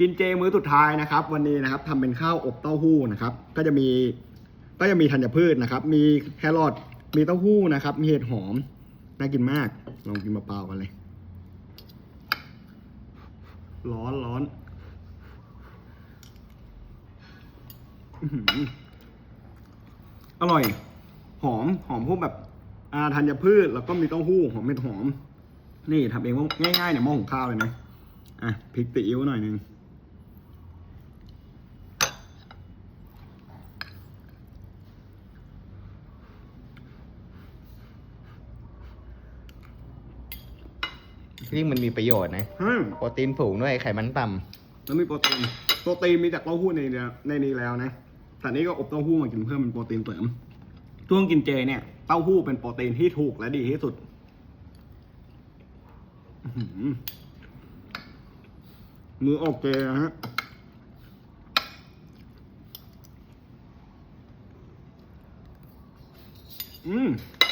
กินเจมื้อสุดท้ายนะครับ วันนี้นะครับทำเป็นข้าวอบเต้าหู้นะครับ ก็จะมีก็จะมีธัญพืชนะครับ มีแครอทมีเต้าหู้นะครับ มีเห็ดหอมน่ากินมาก ลองกินเปล่ากันเลย ร้อนร้อนอร่อย หอมหอมพวกแบบอาธัญพืชแล้วก็มีเต้าหู้หอมเม็ดหอม นี่ทำเองว่าง่ายๆเนี่ยหม้อหุงข้าวเลยนะอะพริกตีอิ๊วหน่อยหนึง ที่มันมีประโยชน์นะอืมโปรตีนสูงด้วยไขมันต่แล้วมีโปรตีน โปรตีนมีจากเต้าหู้ในนี้ในนี้แล้วนะแต่นี่ก็อบเต้าหู้มากินเพิ่มเป็นโปรตีนเสริมช่วงกินเจเนี่ย เต้าหู้เป็นโปรตีนที่ถูกและดีที่สุดอื้อหือมือออกเจนะฮะ อืมำ